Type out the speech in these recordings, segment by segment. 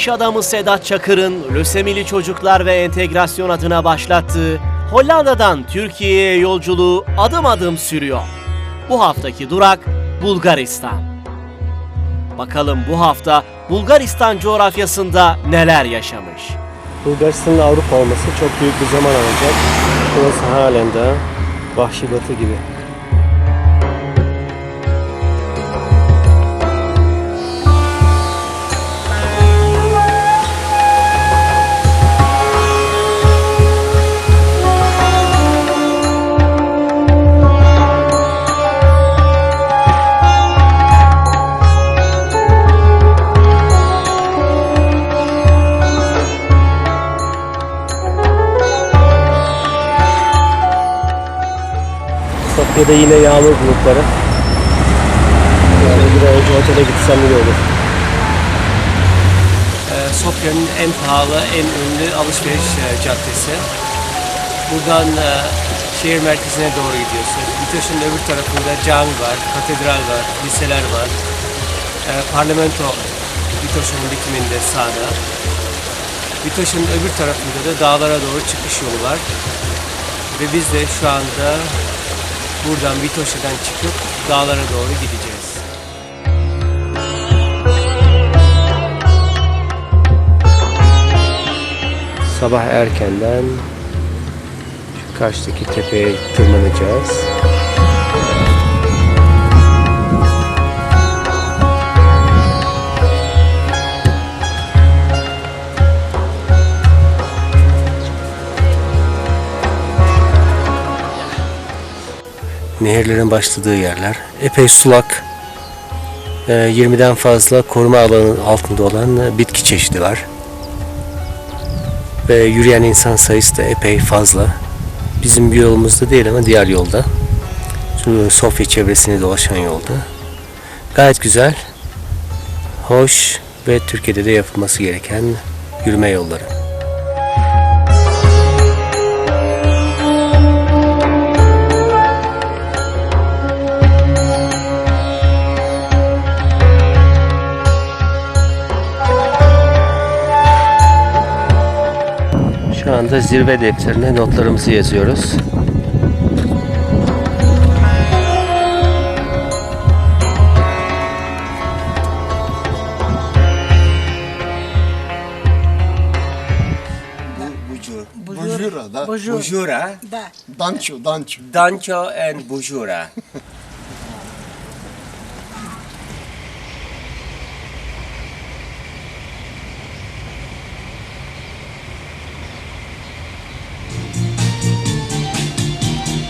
iş adamı Sedat Çakır'ın lösemili çocuklar ve entegrasyon adına başlattığı Hollanda'dan Türkiye'ye yolculuğu adım adım sürüyor. Bu haftaki durak Bulgaristan. Bakalım bu hafta Bulgaristan coğrafyasında neler yaşamış? Bulgaristan'ın Avrupa olması çok büyük bir zaman alacak. Burası halen de vahşi batı gibi. Sofya'da yine yağmur bulutları. Yani bir an önce otele gitsem iyi olur. Ee, Sofya'nın en pahalı, en ünlü alışveriş e, caddesi. Buradan e, şehir merkezine doğru gidiyorsun. Bitoş'un öbür tarafında cami var, katedral var, liseler var. E, parlamento Bitoş'un bitiminde sağda. Bitoş'un öbür tarafında da dağlara doğru çıkış yolu var. Ve biz de şu anda buradan Bitoş'tan çıkıp dağlara doğru gideceğiz. Sabah erkenden şu karşıdaki tepeye tırmanacağız. Nehirlerin başladığı yerler. Epey sulak. Ee, 20'den fazla koruma alanı altında olan e, bitki çeşidi var ve yürüyen insan sayısı da epey fazla. Bizim yolumuzda değil ama diğer yolda. Sofya çevresini dolaşan yolda. Gayet güzel, hoş ve Türkiye'de de yapılması gereken yürüme yolları. Anda zirve defterine notlarımızı yazıyoruz. Bujura. Bujura da. Bujura, Da. Danço, danço. Danço and Bujura.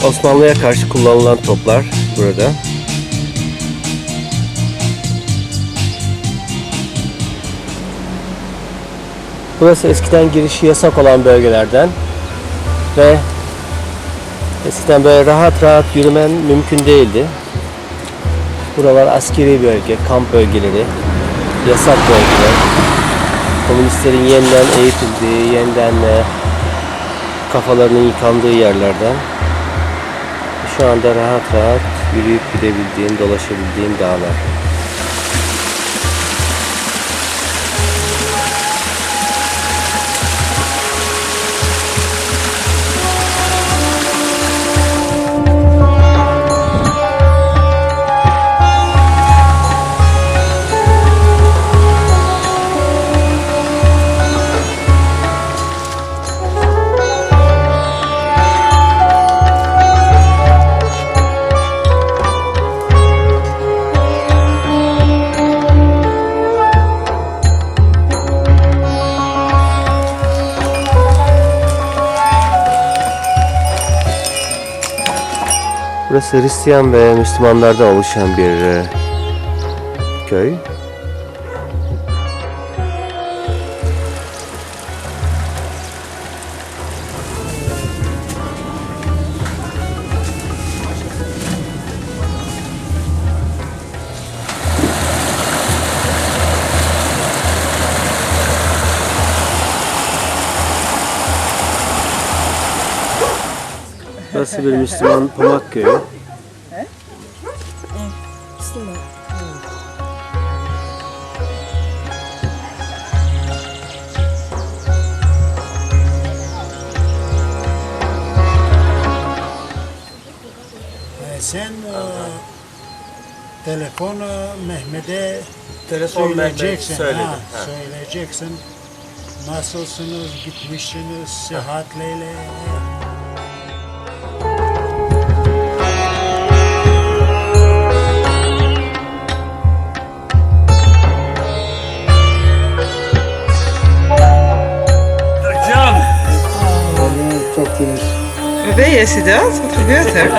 Osmanlı'ya karşı kullanılan toplar burada. Burası eskiden girişi yasak olan bölgelerden ve eskiden böyle rahat rahat yürümen mümkün değildi. Buralar askeri bölge, kamp bölgeleri, yasak bölgeler. Komünistlerin yeniden eğitildiği, yeniden e, kafalarının yıkandığı yerlerden. Şu anda rahat rahat yürüyüp gidebildiğin, dolaşabildiğin dağlar. Burası Hristiyan ve Müslümanlardan oluşan bir e, köy. Burası bir Müslüman Pamak Köyü. Sen e, telefonu Mehmet'e Telefon söyleyeceksin. Mehmet ha, Ha. söyleyeceksin. Nasılsınız, gitmişsiniz, sıhhatleyle. Je, Sidat? Wat gebeurt er?